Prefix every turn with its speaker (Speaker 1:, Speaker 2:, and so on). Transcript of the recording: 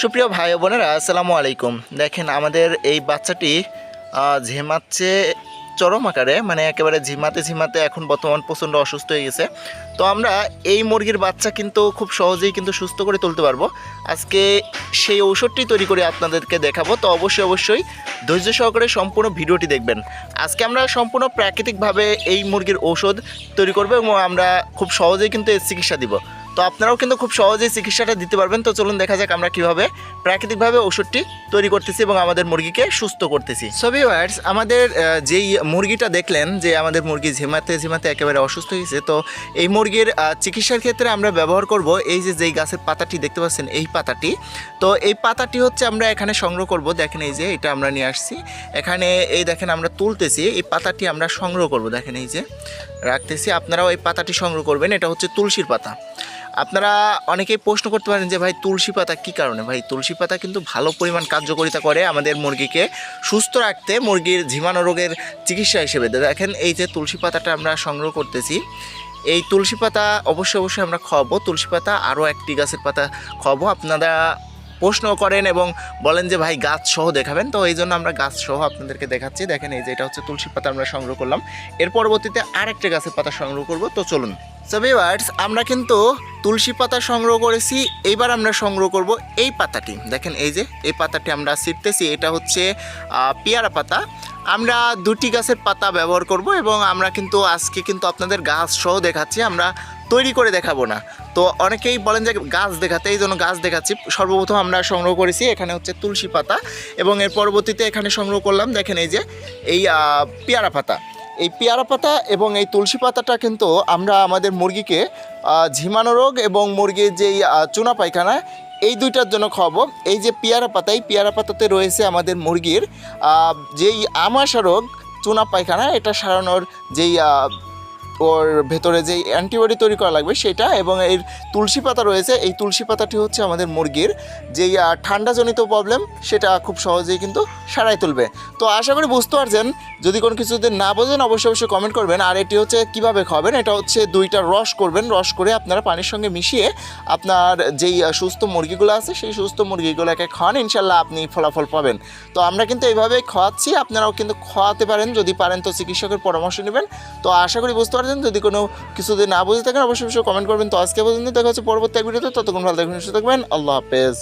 Speaker 1: সুপ্রিয় ভাই বোনেরা, আসসালামু আলাইকুম। দেখেন, আমাদের এই বাচ্চাটি ঝিমাচ্ছে চরম আকারে মানে একেবারে ঝিমাতে ঝিমাতে এখন বর্তমান প্রচণ্ড অসুস্থ হয়ে গেছে। তো আমরা এই মুরগির বাচ্চা কিন্তু খুব সহজেই কিন্তু সুস্থ করে তুলতে পারব। আজকে সেই ঔষধটি তৈরি করে আপনাদেরকে দেখাবো। তো অবশ্যই অবশ্যই ধৈর্য সহকারে সম্পূর্ণ ভিডিওটি দেখবেন। আজকে আমরা সম্পূর্ণ প্রাকৃতিকভাবে এই মুরগির ঔষধ তৈরি করব এবং আমরা খুব সহজেই কিন্তু এর চিকিৎসা দিব। তো আপনারাও কিন্তু খুব সহজেই চিকিৎসাটা দিতে পারবেন। তো চলুন দেখা যাক আমরা কীভাবে প্রাকৃতিকভাবে ওষুধটি তৈরি করতেছি এবং আমাদের মুরগিকে সুস্থ করতেছি। সো ভিউয়ার্স আমাদের যেই মুরগিটা দেখলেন যে আমাদের মুরগি ঝিমাতে ঝিমাতে একেবারে অসুস্থ হয়ে গেছে তো এই মুরগির চিকিৎসার ক্ষেত্রে আমরা ব্যবহার করব এই যে যেই গাছের পাতাটি দেখতে পাচ্ছেন, এই পাতাটি। তো এই পাতাটি হচ্ছে আমরা এখানে সংগ্রহ করব। দেখেন এই যে এটা আমরা নিয়ে আসছি। এখানে এই দেখেন আমরা তুলতেছি, এই পাতাটি আমরা সংগ্রহ করব। দেখেন এই যে রাখতেছি, আপনারাও এই পাতাটি সংগ্রহ করবেন। এটা হচ্ছে তুলসীর পাতা। আপনারা অনেকেই প্রশ্ন করতে পারেন যে, ভাই, তুলসী পাতা কী কারণে? ভাই, তুলসী পাতা কিন্তু ভালো পরিমাণ কার্যকারিতা করে আমাদের মুরগিকে সুস্থ রাখতে মুরগির ঝিমানো রোগের চিকিৎসা হিসেবে। দেখেন, এই যে তুলসী পাতাটা আমরা সংগ্রহ করতেছি, এই তুলসী পাতা অবশ্যই অবশ্যই আমরা খাওয়াবো। তুলসী পাতা আরও একটি গাছের পাতা খাওয়াবো। আপনারা প্রশ্ন করেন এবং বলেন যে, ভাই, গাছ সহ দেখাবেন? তো এই জন্য আমরা গাছ সহ আপনাদেরকে দেখাচ্ছি। দেখেন, এই যে এটা হচ্ছে তুলসী পাতা আমরা সংগ্রহ করলাম। এর পরবর্তীতে আরেকটা গাছের পাতা সংগ্রহ করব। তো চলুন। সো আমরা কিন্তু তুলসী পাতা সংগ্রহ করেছি, এইবার আমরা সংগ্রহ করব এই পাতাটি। দেখেন এই যে, এই পাতাটি আমরা ছিটতেছি, এটা হচ্ছে পেয়ারা পাতা। আমরা দুটি গাছের পাতা ব্যবহার করব এবং আমরা কিন্তু আজকে কিন্তু আপনাদের গাছ সহ দেখাচ্ছি, আমরা তৈরি করে দেখাবো না। তো অনেকেই বলেন যে গাছ দেখাতে, এই জন্য গাছ দেখাচ্ছি। সর্বপ্রথম আমরা সংগ্রহ করেছি এখানে হচ্ছে তুলসী পাতা এবং এর পরবর্তীতে এখানে সংগ্রহ করলাম, দেখেন এই যে, এই পেয়ারা পাতা। এই পেয়ারা পাতা এবং এই তুলসী পাতাটা কিন্তু আমরা আমাদের মুরগিকে ঝিমানো রোগ এবং মুরগির যেই চুনা পায়খানা, এই দুইটার জন্য খাওয়াবো। এই যে পেয়ারা পাতা, এই পেয়ারা পাতাতে রয়েছে আমাদের মুরগির যেই আমাশা রোগ, চুনা পায়খানা, এটা সারানোর যেই ওর ভেতরে যেই অ্যান্টিবডি তৈরি করা লাগবে সেটা এবং এর তুলসী পাতা রয়েছে, এই তুলসী পাতাটি হচ্ছে আমাদের মুরগির যেই ঠান্ডাজনিত প্রবলেম সেটা খুব সহজেই কিন্তু সারাই তুলবে। তো আশা করি বুঝতে পারছেন, যদি কোনো কিছু যদি না বোঝেন অবশ্যই অবশ্যই কমেন্ট করবেন। আর এটি হচ্ছে কীভাবে খাবেন, এটা হচ্ছে দুইটা রস করবেন, রস করে আপনারা পানির সঙ্গে মিশিয়ে আপনার যেই সুস্থ মুরগিগুলো আছে সেই সুস্থ মুরগিগুলোকে খাওয়ান ইনশাল্লাহ আপনি ফলাফল পাবেন। তো আমরা কিন্তু এইভাবে খাওয়াচ্ছি, আপনারাও কিন্তু খাওয়াতে পারেন, যদি পারেন তো চিকিৎসকের পরামর্শ নেবেন। তো আশা করি বুঝতে পারছেন যদি কোনো কিছু যদি না বুঝে থাকেন, অবশ্যই অবশ্যই কমেন্ট করবেন। তো আজকে পর্যন্ত দেখা হচ্ছে পরবর্তী এক ভিডিওতে, ততক্ষণ ভালো থাকবেন, সুস্থ থাকবেন, আল্লাহ হাফেজ।